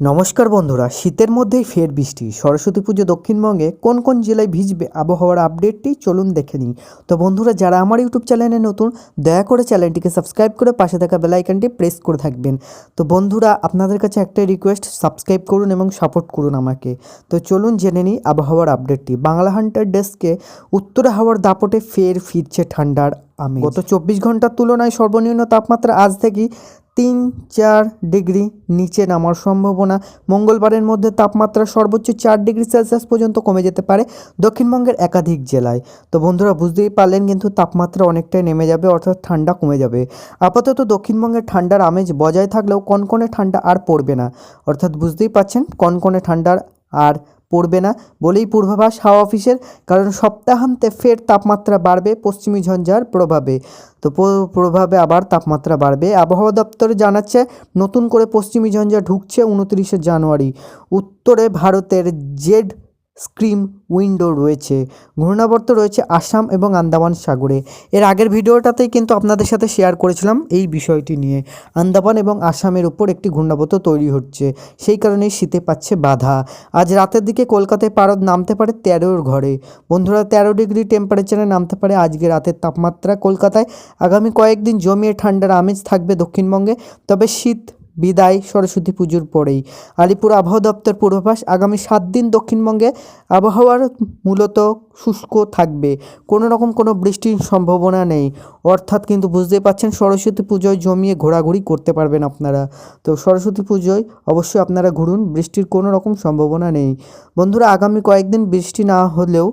নমস্কার বন্ধুরা, শীতের মধ্যেই ফের বৃষ্টি। সরস্বতী পুজো দক্ষিণবঙ্গে কোন কোন জেলায় ভিজবে আবহাওয়ার আপডেটটি চলুন দেখে নিই। তো বন্ধুরা, যারা আমার ইউটিউব চ্যানেলে নতুন, দয়া করে চ্যানেলটিকে সাবস্ক্রাইব করে পাশে থাকা বেল আইকনটি প্রেস করে থাকবেন। তো বন্ধুরা, আপনাদের কাছে একটাই রিকোয়েস্ট সাবস্ক্রাইব করুন এবং সাপোর্ট করুন আমাকে। তো চলুন জেনে নিই আবহাওয়ার আপডেটটি। বাংলা হান্টার ডেস্কে উত্তরে হাওয়ার দাপটে ফের ফিরছে ঠান্ডার আমি গত চব্বিশ ঘণ্টার তুলনায় সর্বনিম্ন তাপমাত্রা আজ থেকেই তিন চার ডিগ্রি নিচে নামার সম্ভাবনা। মঙ্গলবারের মধ্যে তাপমাত্রা সর্বোচ্চ চার ডিগ্রি সেলসিয়াস পর্যন্ত কমে যেতে পারে দক্ষিণবঙ্গের একাধিক জেলায়। তো বন্ধুরা, বুঝতেই পারলেন কিন্তু তাপমাত্রা অনেকটাই নেমে যাবে, অর্থাৎ ঠান্ডা কমে যাবে। আপাতত দক্ষিণবঙ্গের ঠান্ডার আমেজ বজায় থাকলেও কনকনে ঠান্ডা আর পড়বে না। অর্থাৎ বুঝতেই পাচ্ছেন কনকনে ঠান্ডার আর পড়বে না। বলেই পূর্বাভাস হাওয়া অফিসের, কারণ সপ্তাহান্তে ফের তাপমাত্রা বাড়বে পশ্চিমী ঝঞ্ঝার প্রভাবে। তো প্রভাবে আবার তাপমাত্রা বাড়বে। আবহাওয়া দপ্তর জানাচ্ছে, নতুন করে পশ্চিমী ঝঞ্ঝা ঢুকছে উনত্রিশে জানুয়ারি। উত্তরে ভারতের জেড স্ক্রিম উইন্ডো রয়েছে, ঘূর্ণাবর্ত রয়েছে আসাম এবং আন্দামান সাগরে। এর আগের ভিডিওটাতেই কিন্তু আপনাদের সাথে শেয়ার করেছিলাম এই বিষয়টি নিয়ে। আন্দামান এবং আসামের উপর একটি ঘূর্ণাবর্ত তৈরি হচ্ছে, সেই কারণেই শীতে পাচ্ছে বাধা। আজ রাতের দিকে কলকাতায় পারদ নামতে পারে তেরোর ঘরে। বন্ধুরা, তেরো ডিগ্রি টেম্পারেচারে নামতে পারে আজকে রাতের তাপমাত্রা কলকাতায়। আগামী কয়েকদিন জমিয়ে ঠান্ডার আমেজ থাকবে দক্ষিণবঙ্গে, তবে শীত বিদায় সরস্বতী পুজোর পরেই। আলিপুর আবহাওয়া দপ্তর পূর্বাভাস, আগামী সাত দিন দক্ষিণবঙ্গে আবহাওয়ার মূলত শুষ্ক থাকবে। কোনো রকম কোনো বৃষ্টির সম্ভাবনা নেই। অর্থাৎ কিন্তু বুঝতেই পাচ্ছেন, সরস্বতী পুজোয় জমিয়ে ঘোরাঘুরি করতে পারবেন আপনারা। তো সরস্বতী পুজোয় অবশ্যই আপনারা ঘুরুন, বৃষ্টির কোনো রকম সম্ভাবনা নেই। বন্ধুরা, আগামী কয়েকদিন বৃষ্টি না হলেও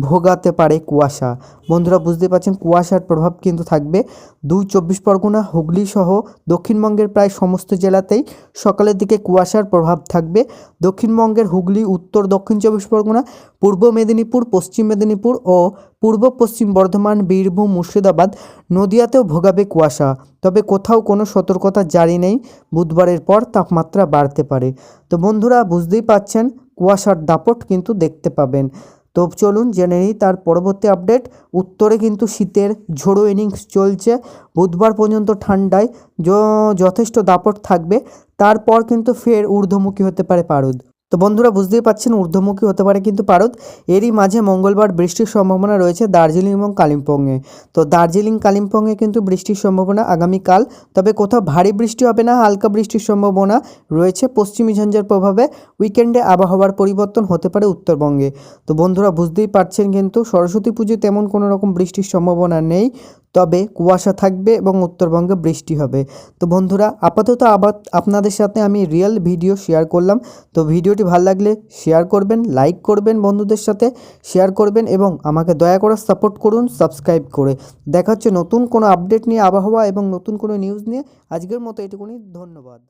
ভোগাতে পারে কুয়াশা। বন্ধুরা, বুঝতে পারছেন, কুয়াশার প্রভাব কিন্তু থাকবে দুই চব্বিশ পরগনা, হুগলি সহ দক্ষিণবঙ্গের প্রায় সমস্ত জেলাতেই। সকালের দিকে কুয়াশার প্রভাব থাকবে দক্ষিণবঙ্গের হুগলি, উত্তর, দক্ষিণ চব্বিশ পরগনা, পূর্ব মেদিনীপুর, পশ্চিম মেদিনীপুর ও পূর্ব পশ্চিম বর্ধমান, বীরভূম, মুর্শিদাবাদ নদিয়াতেও ভোগাবে কুয়াশা। তবে কোথাও কোনো সতর্কতা জারি নেই। বুধবারের পর তাপমাত্রা বাড়তে পারে। তো বন্ধুরা, বুঝতেই পাচ্ছেন কুয়াশার দাপট কিন্তু দেখতে পাবেন। তো চলুন জেনে নিই, তার পরবর্তী আপডেট। উত্তরে কিন্তু শীতের ঝোড়ো ইনিংস চলছে। বুধবার পর্যন্ত ঠান্ডায় যথেষ্ট দাপট থাকবে। তারপর কিন্তু ফের ঊর্ধ্বমুখী হতে পারে পারদ। তো বন্ধুরা বুঝতেই পাচ্ছেন, ঊর্ধ্বমুখী হতে পারে কিন্তু পারদ। এরই মাঝে মঙ্গলবার বৃষ্টির সম্ভাবনা রয়েছে দার্জিলিং এবং কালিম্পংয়ে। তো দার্জিলিং, কালিম্পংয়ে কিন্তু বৃষ্টির সম্ভাবনা আগামীকাল, তবে কোথাও ভারী বৃষ্টি হবে না, হালকা বৃষ্টির সম্ভাবনা রয়েছে পশ্চিমী ঝঞ্ঝার প্রভাবে। উইকেন্ডে আবহাওয়ার পরিবর্তন হতে পারে উত্তরবঙ্গে। তো বন্ধুরা বুঝতেই পারছেন কিন্তু সরস্বতী পুজোয় তেমন কোনো রকম বৃষ্টির সম্ভাবনা নেই। তবে কুয়াশা থাকবে এবং উত্তরবঙ্গে বৃষ্টি হবে। তো বন্ধুরা, আপাতত আবার আপনাদের সাথে আমি রিয়েল ভিডিও শেয়ার করলাম। তো ভিডিওটি ভালো লাগলে শেয়ার করবেন লাইক করবেন বন্ধুদের সাথে শেয়ার করবেন এবং আমাকে দয়া করে সাপোর্ট করুন সাবস্ক্রাইব করে। দেখা হচ্ছে নতুন কোনো আপডেট নিয়ে, আবহাওয়া এবং নতুন কোনো নিউজ নিয়ে। আজকের মতো এটুকুনি, ধন্যবাদ।